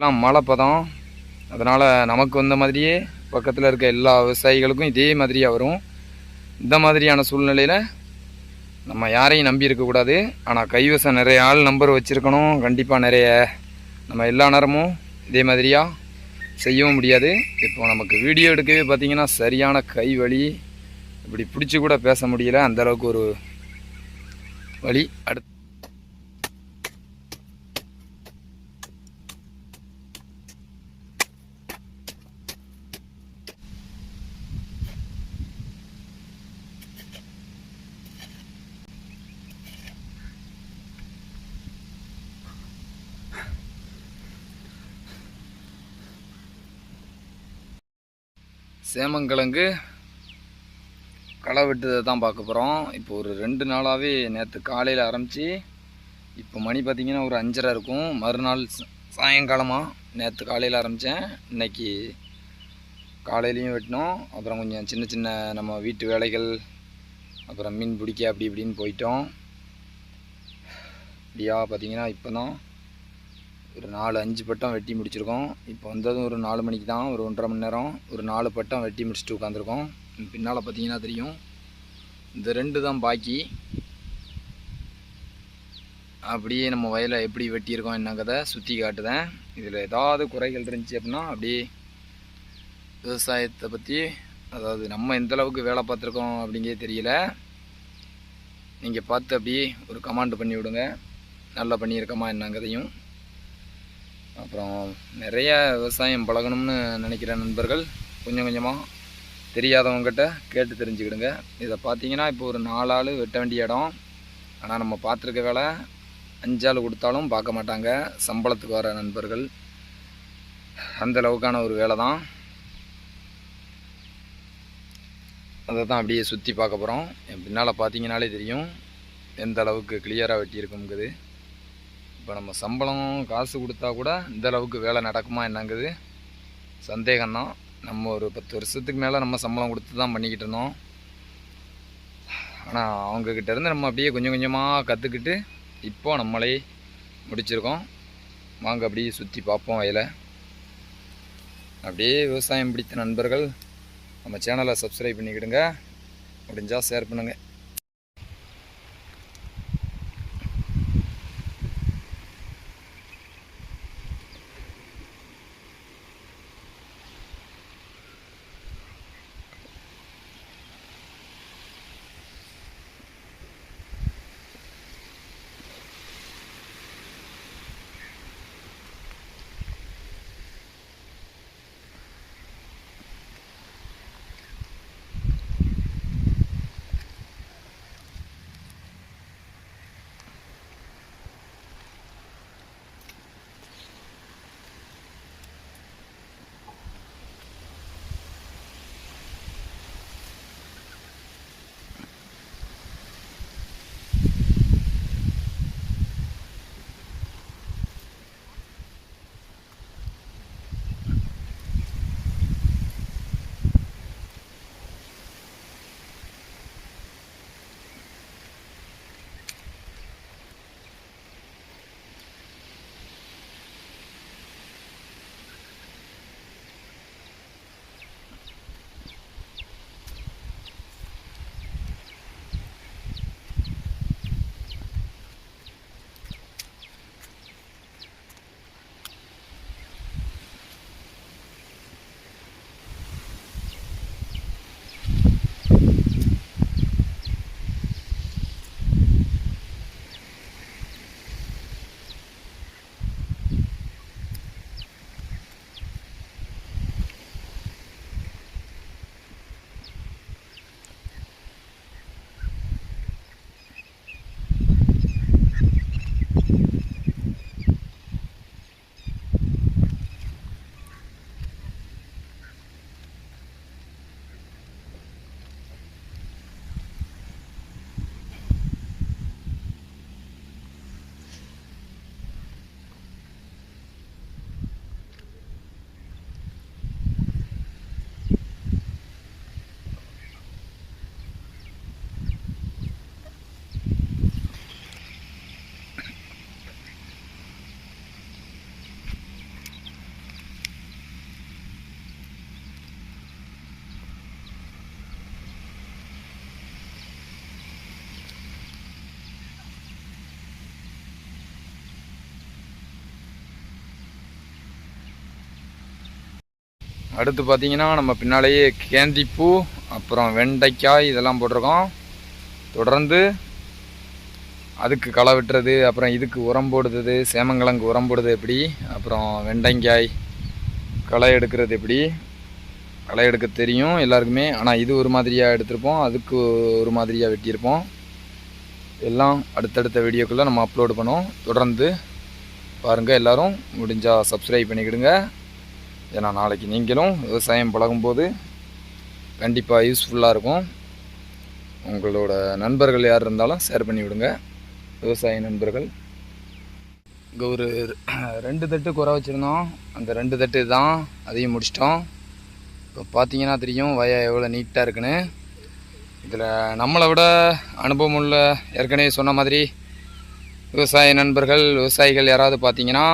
எல்லாம் மழை பதம் அதனால் நமக்கு வந்த மாதிரியே பக்கத்தில் இருக்க எல்லா விவசாயிகளுக்கும் இதே மாதிரியாக வரும். இந்த மாதிரியான சூழ்நிலையில் நம்ம யாரையும் நம்பி இருக்கக்கூடாது ஆனால் கைவசம் நிறைய ஆள் நம்பர் வச்சுருக்கணும். கண்டிப்பாக நிறைய நம்ம எல்லா நேரமும் இதே மாதிரியாக செய்யவும் முடியாது. இப்போ நமக்கு வீடியோ எடுக்கவே பார்த்தீங்கன்னா சரியான கை வலி இப்படி பிடிச்சி கூட பேச முடியல. அந்த அளவுக்கு ஒரு வழி அடுத்து சேமங்கிழங்கு. களை வெட்டுறதை தான் பார்க்க போகிறோம் இப்போ ஒரு ரெண்டு நாளாகவே நேற்று காலையில் ஆரம்பித்து இப்போ மணி பார்த்திங்கன்னா ஒரு அஞ்சரை இருக்கும். மறுநாள் சாயங்காலமாக நேற்று காலையில் ஆரம்பித்தேன் இன்னைக்கு காலையிலையும் வெட்டினோம். அப்புறம் கொஞ்சம் சின்ன சின்ன நம்ம வீட்டு வேலைகள் அப்புறம் மீன் பிடிக்க அப்படி இப்படின்னு போயிட்டோம். இப்படியா பார்த்தீங்கன்னா இப்போ தான் ஒரு நாலு அஞ்சு பட்டம் வெட்டி முடிச்சிருக்கோம். இப்போ வந்ததும் ஒரு நாலு மணிக்கு தான் ஒரு ஒன்றரை மணி நேரம். ஒரு நாலு பட்டம் வெட்டி முடிச்சுட்டு உட்காந்துருக்கோம் பின்னால் பார்த்தீங்கன்னா தெரியும். இந்த ரெண்டு தான் பாக்கி. அப்படியே நம்ம வயலை எப்படி வெட்டியிருக்கோம் என்னங்கிறத சுற்றி காட்டுதேன். இதில் ஏதாவது குறைகள் இருந்துச்சு அப்படின்னா அப்படியே விவசாயத்தை பற்றி அதாவது நம்ம எந்த அளவுக்கு வேலை பார்த்துருக்கோம் அப்படிங்கிறதே தெரியல. நீங்கள் பார்த்து அப்படியே ஒரு கமாண்ட் பண்ணி விடுங்க நல்லா பண்ணியிருக்கோமா என்னங்கிறதையும். அப்புறம் நிறைய விவசாயம் பழகணும்னு நினைக்கிற நண்பர்கள் கொஞ்சம் கொஞ்சமாக தெரியாதவங்ககிட்ட கேட்டு தெரிஞ்சுக்கிடுங்க. இதை பார்த்தீங்கன்னா இப்போ ஒரு நாலு ஆள் வெட்ட வேண்டிய இடம். ஆனால் நம்ம பார்த்துருக்க வேலை அஞ்சாள் கொடுத்தாலும் பார்க்க மாட்டாங்க. சம்பளத்துக்கு வர நண்பர்கள். அந்த அளவுக்கான ஒரு வேலை தான். அதை தான் அப்படியே சுற்றி பார்க்க போகிறோம் என் பின்னால் பார்த்தீங்கனாலே தெரியும் எந்த அளவுக்கு கிளியராக வெட்டியிருக்குங்கிறது இப்போ நம்ம சம்பளம் காசு கொடுத்தா கூட இந்த அளவுக்கு வேலை நடக்குமா என்னங்குது? சந்தேகம்தான். நம்ம ஒரு பத்து வருஷத்துக்கு மேலே நம்ம சம்பளம் கொடுத்து தான் பண்ணிக்கிட்டு இருந்தோம். ஆனால் அவங்கக்கிட்ட இருந்து நம்ம அப்படியே கொஞ்சம் கொஞ்சமாக கற்றுக்கிட்டு இப்போ நம்மளே முடிச்சிருக்கோம். வாங்க அப்படியே சுற்றி பார்ப்போம் வயலை. அப்படியே விவசாயம் பிடித்த நண்பர்கள் நம்ம சேனலை சப்ஸ்கிரைப் பண்ணிக்கிடுங்க. முடிஞ்சால் ஷேர் பண்ணுங்கள் அடுத்து பார்த்தீங்கன்னா நம்ம பின்னாலேயே கேந்திப்பூ அப்புறம் வெண்டைக்காய் இதெல்லாம் போட்டிருக்கோம். தொடர்ந்து அதுக்கு களை வெட்டுறது அப்புறம் இதுக்கு உரம் போடுறது சேமங்கிழங்கு உரம் போடுறது எப்படி அப்புறம் வெண்டைக்காய் களை எடுக்கிறது எப்படி களை எடுக்க தெரியும் எல்லாருக்குமே. ஆனால் இது ஒரு மாதிரியாக எடுத்திருப்போம் அதுக்கு ஒரு மாதிரியாக வெட்டியிருப்போம். எல்லாம் அடுத்தடுத்த வீடியோக்குள்ளே நம்ம அப்லோடு பண்ணோம் தொடர்ந்து பாருங்கள் எல்லாரும் முடிஞ்சால் சப்ஸ்கிரைப் பண்ணிக்கிடுங்க. ஏன்னா நாளைக்கு நீங்களும் விவசாயம் பழகும்போது கண்டிப்பாக யூஸ்ஃபுல்லாக இருக்கும். உங்களோட நண்பர்கள் யார் இருந்தாலும் ஷேர் பண்ணி விடுங்க. விவசாய நண்பர்கள். இங்கே ஒரு ரெண்டு தட்டு குறை வச்சுருந்தோம். அந்த ரெண்டு தட்டு தான் அதையும் முடிச்சிட்டோம். இப்போ பார்த்தீங்கன்னா தெரியும் வய எவ்வளோ நீட்டாக இருக்குன்னு. இதில் நம்மளை விட அனுபவம் உள்ள ஏற்கனவே சொன்ன மாதிரி விவசாய நண்பர்கள் விவசாயிகள் யாராவது பார்த்தீங்கன்னா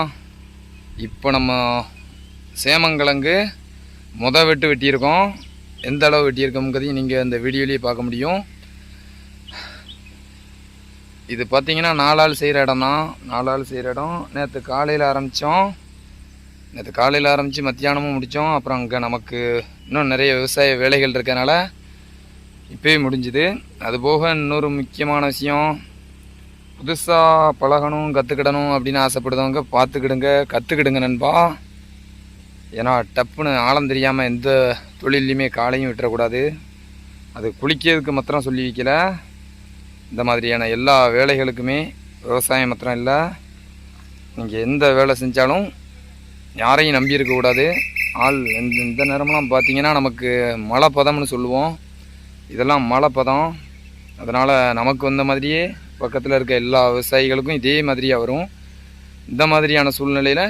இப்போ நம்ம சேமங்கிழங்கு முத வெட்டு வெட்டியிருக்கோம். எந்த அளவு வெட்டியிருக்கோங்கிறதையும் நீங்கள் இந்த வீடியோலேயே பார்க்க முடியும். இது பார்த்தீங்கன்னா நாலாள் செய்கிற இடம் தான் நாலாள் செய்கிற இடம். நேற்று காலையில் ஆரம்பித்தோம். நேற்று காலையில் ஆரம்பித்து மத்தியானமும் முடித்தோம். அப்புறம் அங்கே நமக்கு இன்னும் நிறைய விவசாய வேலைகள் இருக்கனால இப்போயே முடிஞ்சுது. அதுபோக இன்னொரு முக்கியமான விஷயம் புதுசாக பழகணும் கற்றுக்கிடணும் அப்படின்னு ஆசைப்படுறவங்க பார்த்துக்கிடுங்க கற்றுக்கிடுங்க நண்பா. ஏன்னா டப்புன்னு ஆழம் தெரியாமல் எந்த தொழிலையுமே காலையும் விட்டுறக்கூடாது. அது குளிக்கிறதுக்கு மாத்திரம் சொல்லி வைக்கல. இந்த மாதிரியான எல்லா வேலைகளுக்குமே விவசாயம் மாத்திரம் இல்லை. நீங்கள் எந்த வேலை செஞ்சாலும் யாரையும் நம்பி இருக்கக்கூடாது ஆள் இந்த இந்த நேரம்லாம் பார்த்திங்கன்னா நமக்கு மழை பதம்னு சொல்லுவோம். இதெல்லாம் மழை பதம் அதனால் நமக்கு வந்த மாதிரியே பக்கத்தில் இருக்க எல்லா விவசாயிகளுக்கும் இதே மாதிரியாக வரும். இந்த மாதிரியான சூழ்நிலையில்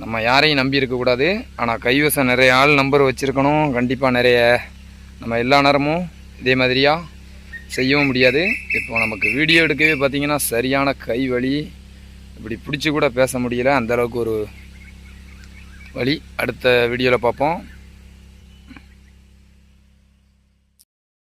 நம்ம யாரையும் நம்பி இருக்கக்கூடாது ஆனால் கைவசம் நிறைய ஆள் நம்பர் வச்சுருக்கணும். கண்டிப்பாக நிறைய நம்ம எல்லா நேரமும் இதே மாதிரியாக செய்யவும் முடியாது. இப்போ நமக்கு வீடியோ எடுக்கவே பார்த்தீங்கன்னா சரியான கை வலி. இப்படி பிடிச்சி கூட பேச முடியல. அந்த அளவுக்கு ஒரு வழி அடுத்த வீடியோவில் பார்ப்போம்.